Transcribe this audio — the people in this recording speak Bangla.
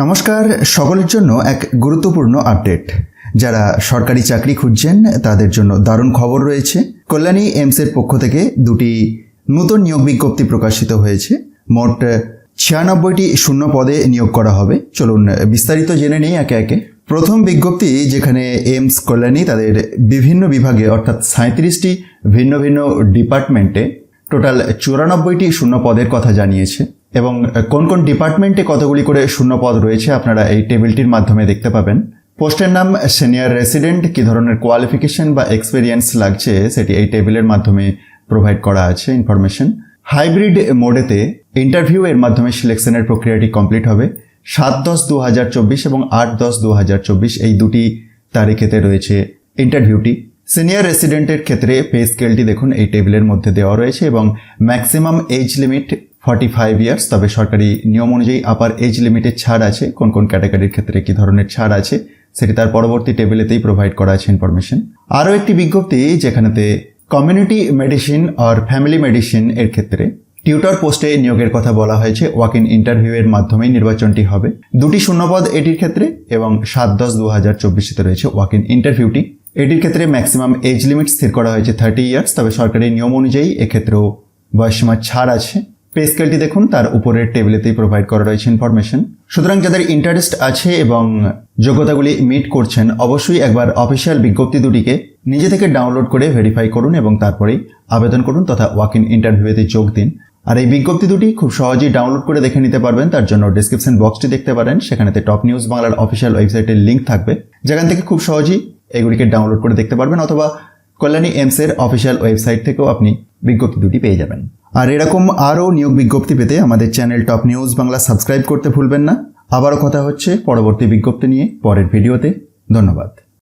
নমস্কার সকলের জন্য এক গুরুত্বপূর্ণ আপডেট যারা সরকারি চাকরি খুঁজছেন, তাদের জন্য দারুণ খবর রয়েছে। কল্যাণী এমসের পক্ষ থেকে দুটি নতুন নিয়োগ বিজ্ঞপ্তি প্রকাশিত হয়েছে। মোট ছিয়ানব্বইটি শূন্য পদে নিয়োগ করা হবে। চলুন বিস্তারিত জেনে নেই একে একে। প্রথম বিজ্ঞপ্তি, যেখানে এমস কল্যাণী তাদের বিভিন্ন বিভাগে, অর্থাৎ সাঁত্রিশটি ভিন্ন ভিন্ন ডিপার্টমেন্টে, টোটাল চুরানব্বইটি শূন্য পদের কথা জানিয়েছে। এবং কোন কোন ডিপার্টমেন্টে কতগুলি করে শূন্য পদ রয়েছে আপনারা এই টেবিলটির মাধ্যমে দেখতে পাবেন। পোস্টের নাম, সিনিয়র রেসিডেন্ট, কী ধরনের কোয়ালিফিকেশন বা এক্সপিরিয়েন্স লাগছে, সেটি এই টেবিলের মাধ্যমে প্রোভাইড করা আছে ইনফরমেশন। হাইব্রিড মোডেতে ইন্টারভিউ এর মাধ্যমে সিলেকশনের প্রক্রিয়াটি কমপ্লিট হবে। সাত দশ দু হাজার চব্বিশ এবং আট দশ দু হাজার চব্বিশ এই দুটি তারিখেতে রয়েছে ইন্টারভিউটি। সিনিয়র রেসিডেন্টের ক্ষেত্রে পে স্কেলটি দেখুন, এই টেবিলের মধ্যে দেওয়া রয়েছে এবং maximum age limit forty five years তবে সরকারি নিয়ম অনুযায়ী আপার এজ লিমিটের ছাড় আছে। কোন কোন ক্যাটাগরির ক্ষেত্রে কী ধরনের ছাড় আছে, সেটি তার পরবর্তী টেবিলেতেই প্রোভাইড করা আছে ইনফরমেশন আরও একটি বিজ্ঞপ্তি, যেখানেতে কমিউনিটি মেডিসিন আর ফ্যামিলি মেডিসিন এর ক্ষেত্রে টিউটর পোস্টে নিয়োগের কথা বলা হয়েছে। ওয়াক ইন ইন্টারভিউ এর মাধ্যমেই নির্বাচনটি হবে। দুটি শূন্যপদ এটির ক্ষেত্রে এবং সাত দশ দু হাজার চব্বিশে রয়েছে ওয়াক ইন ইন্টারভিউটি এটির ক্ষেত্রে ম্যাক্সিমাম এজ লিমিট স্থির করা হয়েছে থার্টি ইয়ার্স তবে সরকারি নিয়ম অনুযায়ী এক্ষেত্রেও বয়সীমার ছাড় আছে। পে স্কেলটি দেখুন, তার উপরের টেবিলেতেই প্রোভাইড করা রয়েছে ইনফরমেশন সুতরাং যাদের ইন্টারেস্ট আছে এবং যোগ্যতাগুলি মিট করছেন, অবশ্যই একবার অফিসিয়াল বিজ্ঞপ্তি দুটিকে নিজে থেকে ডাউনলোড করে ভেরিফাই করুন এবং তারপরেই আবেদন করুন তথা ওয়াক ইন ইন্টারভিউতে যোগ দিন। আর এই বিজ্ঞপ্তি দুটি খুব সহজেই ডাউনলোড করে দেখে নিতে পারবেন। তার জন্য ডিসক্রিপশন বক্সটি দেখতে পারেন। সেখানেতে টপ নিউজ বাংলার অফিসিয়াল ওয়েবসাইটের লিঙ্ক থাকবে। যেখান থেকে খুব সহজেই এগুলিকে ডাউনলোড করে দেখতে পারবেন অথবা কল্যাণী এমসের অফিসিয়াল ওয়েবসাইট থেকেও আপনি বিজ্ঞপ্তি দুটি পেয়ে যাবেন। আর এরকম আরও নিয়োগ বিজ্ঞপ্তি পেতে আমাদের channel top news Bangla subscribe করতে ভুলবেন না। আবারও কথা হচ্ছে পরবর্তী বিজ্ঞপ্তি নিয়ে পরের ভিডিওতে। ধন্যবাদ।